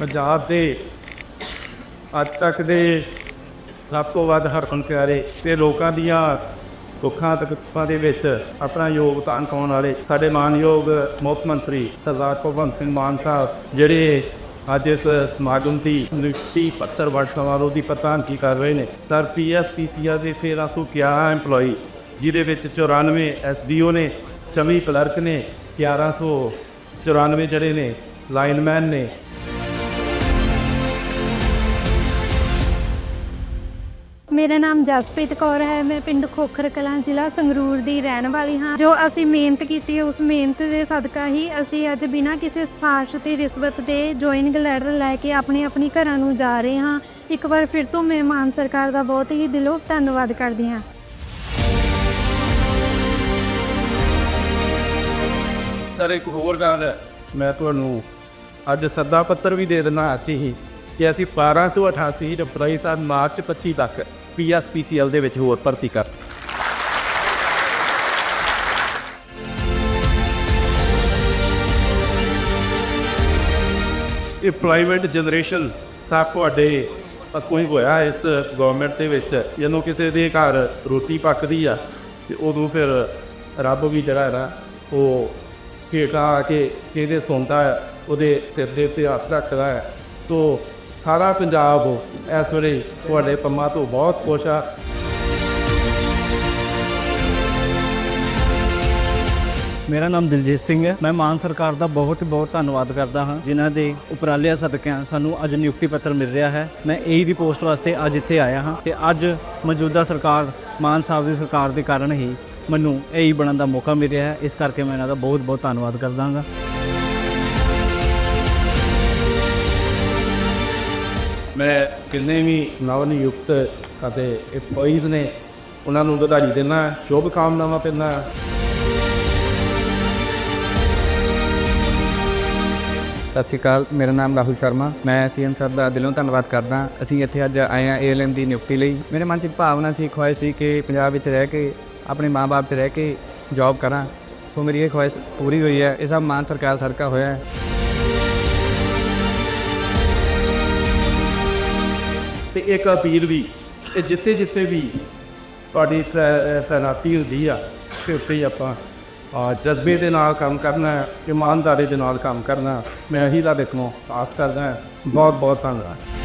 ਪੰਜਾਬ ਦੇ ਅੱਜ ਤੱਕ ਦੇ ਸਭ ਤੋਂ ਵੱਧ ਹਰਕਨ ਪਿਆਰੇ ਤੇ ਲੋਕਾਂ ਦੀਆਂ ਦੁੱਖਾਂ ਤਕਲੀਫਾਂ ਦੇ ਵਿੱਚ ਆਪਣਾ ਯੋਗਦਾਨ ਪਾਉਣ ਵਾਲੇ ਸਾਡੇ ਮਾਨਯੋਗ ਮੁੱਖ ਮੰਤਰੀ ਸਰਦਾਰ ਭਗਵੰਤ ਸਿੰਘ ਮਾਨ ਸਾਹਿਬ, ਜਿਹੜੇ ਅੱਜ ਇਸ ਸਮਾਗਮ ਦੀ ਨਿਯੁਕਤੀ ਪੱਤਰ ਵੰਡ ਸਮਾਰੋਹ ਦੀ ਪ੍ਰਧਾਨਗੀ ਕਰ ਰਹੇ ਨੇ। ਸਰ ਪੀਐਸਪੀਸੀਆ ਦੇ 1311 EMPLOYE ਜਿਹਦੇ ਵਿੱਚ 94 ਐਸਡੀਓ ਨੇ 24 ਕਲਰਕ ਨੇ 1194 ਜਿਹੜੇ ਨੇ ਲਾਈਨਮੈਨ ਨੇ ਮੇਰਾ ਨਾਮ ਜਸਪ੍ਰੀਤ ਕੌਰ ਹੈ ਮੈਂ ਪਿੰਡ ਖੋਖਰ ਕਲਾਂ ਜ਼ਿਲ੍ਹਾ ਸੰਗਰੂਰ ਦੀ ਰਹਿਣ ਵਾਲੀ ਹਾਂ। ਜੋ ਅਸੀਂ ਮਿਹਨਤ ਕੀਤੀ ਹੈ ਉਸ ਮਿਹਨਤ ਦੇ ਸਦਕਾ ਹੀ ਅਸੀਂ ਅੱਜ ਬਿਨਾਂ ਕਿਸੇ ਸਿਫਾਰਿਸ਼ ਤੇ ਰਿਸ਼ਵਤ ਦੇ ਜੁਆਇਨਿੰਗ ਲੈਟਰ ਲੈ ਕੇ ਆਪਣੇ ਆਪਣੇ ਘਰਾਂ ਨੂੰ ਜਾ ਰਹੇ ਹਾਂ। ਇੱਕ ਵਾਰ ਫਿਰ ਤੋਂ ਮੈਂ ਮਾਨ ਸਰਕਾਰ ਦਾ ਬਹੁਤ ਹੀ ਦਿਲੋਂ ਧੰਨਵਾਦ ਕਰਦੀ ਹਾਂ। ਸਰ ਇੱਕ ਹੋਰ ਗੱਲ ਹੈ, ਮੈਂ ਤੁਹਾਨੂੰ ਅੱਜ ਸੱਦਾ ਪੱਤਰ ਵੀ ਦੇ ਦਿੰਦਾ ਅੱਜ ਹੀ ਕਿ ਅਸੀਂ 1288 EMPLOYE ਸਾਹਿਬ ਮਾਰਚ 25 ਤੱਕ ਪੀਐਸਪੀਸੀਐਲ ਦੇ ਵਿੱਚ ਹੋਰ ਭਰਤੀ ਕਰ। ਇਹ ਜਨਰੇਸ਼ਨ ਸਭ ਤੁਹਾਡੇ ਪੱਕੋਂ ਹੀ ਹੋਇਆ ਇਸ ਗਵਰਨਮੈਂਟ ਦੇ ਵਿੱਚ। ਜਦੋਂ ਕਿਸੇ ਦੇ ਘਰ ਰੋਟੀ ਪੱਕਦੀ ਆ, ਤੇ ਉਦੋਂ ਫਿਰ ਰੱਬ ਵੀ ਜਿਹੜਾ ਹੈ ਨਾ, ਉਹ ਹੇਠਾਂ ਆ ਕੇ ਕਿਹਦੇ ਸੌਂਦਾ ਹੈ, ਉਹਦੇ ਸਿਰ ਦੇ ਉੱਤੇ ਹੱਥ ਰੱਖਦਾ ਹੈ। ਸੋ ਸਾਰਾ ਪੰਜਾਬ ਇਸ ਵੇਲੇ ਤੁਹਾਡੇ ਪੰਮਾ ਤੋਂ ਬਹੁਤ ਖੁਸ਼ ਆ। ਮੇਰਾ ਨਾਮ ਦਿਲਜੀਤ ਸਿੰਘ ਹੈ। ਮੈਂ ਮਾਨ ਸਰਕਾਰ ਦਾ ਬਹੁਤ ਬਹੁਤ ਧੰਨਵਾਦ ਕਰਦਾ ਹਾਂ। ਜਿਨ੍ਹਾਂ ਦੇ ਉਪਰਾਲਿਆਂ ਸਦਕਿਆਂ ਸਾਨੂੰ ਅੱਜ ਨਿਯੁਕਤੀ ਪੱਤਰ ਮਿਲ ਰਿਹਾ ਹੈ। ਮੈਂ ਏਈ ਦੀ ਪੋਸਟ ਵਾਸਤੇ ਅੱਜ ਇੱਥੇ ਆਇਆ ਹਾਂ ਤੇ ਅੱਜ ਮੌਜੂਦਾ ਸਰਕਾਰ, ਮਾਨ ਸਾਹਿਬ ਦੀ ਸਰਕਾਰ ਦੇ ਕਾਰਨ ਹੀ ਮੈਨੂੰ ਏਈ ਬਣਨ ਦਾ ਮੌਕਾ ਮਿਲਿਆ ਹੈ। ਇਸ ਕਰਕੇ ਮੈਂ ਇਹਨਾਂ ਦਾ ਬਹੁਤ ਬਹੁਤ ਧੰਨਵਾਦ ਕਰਦਾ ਹਾਂ। ਮੈਂ ਕਿੰਨੇ ਵੀ ਨਵ ਨਿਯੁਕਤ ਸਾਡੇ EMPLOYEES ਨੇ, ਉਹਨਾਂ ਨੂੰ ਵਧਾਈ ਦੇਣਾ ਸ਼ੁਭ ਕਾਮਨਾਵਾਂ ਪੈਂਦਾ। ਸਤਿ ਸ਼੍ਰੀ ਅਕਾਲ, ਮੇਰਾ ਨਾਮ ਰਾਹੁਲ ਸ਼ਰਮਾ, ਮੈਂ ਸੀਐਮ ਸਰ ਦਾ ਦਿਲੋਂ ਧੰਨਵਾਦ ਕਰਦਾ। ਅਸੀਂ ਇੱਥੇ ਅੱਜ ਆਏ ਹਾਂ ਏਐਲਐਮ ਦੀ ਨਿਯੁਕਤੀ ਲਈ। ਮੇਰੇ ਮਨ 'ਚ ਇੱਕ ਭਾਵਨਾ ਸੀ ਖੁਆਇਸ਼ ਸੀ ਕਿ ਪੰਜਾਬ ਵਿੱਚ ਰਹਿ ਕੇ, ਆਪਣੇ ਮਾਪੇ 'ਚ ਰਹਿ ਕੇ ਜੌਬ ਕਰਾਂ। ਸੋ ਮੇਰੀ ਇਹ ਖੁਆਇਸ਼ ਪੂਰੀ ਹੋਈ ਹੈ, ਇਹ ਸਭ ਮਾਨ ਸਰਕਾਰ ਸਰਕਾ ਹੋਇਆ ਹੈ। ਤੇ ਇੱਕ ਅਪੀਲ ਵੀ ਇਹ ਜਿੱਥੇ ਜਿੱਥੇ ਵੀ ਤੁਹਾਡੀ ਤੈ- ਤੈਨਾਤੀ ਹੁੰਦੀ ਆ ਤੇ ਉੱਥੇ ਹੀ ਆਪਾਂ ਜਜ਼ਬੇ ਦੇ ਨਾਲ ਕੰਮ ਕਰਨਾ ਹੈ, ਇਮਾਨਦਾਰੀ ਦੇ ਨਾਲ ਕੰਮ ਕਰਨਾ ਮੈਂ ਇਹੀ ਤੁਹਾਡੇ ਕੋਲੋਂ ਆਸ ਕਰਦਾ ਬਹੁਤ ਬਹੁਤ ਧੰਨਵਾਦ।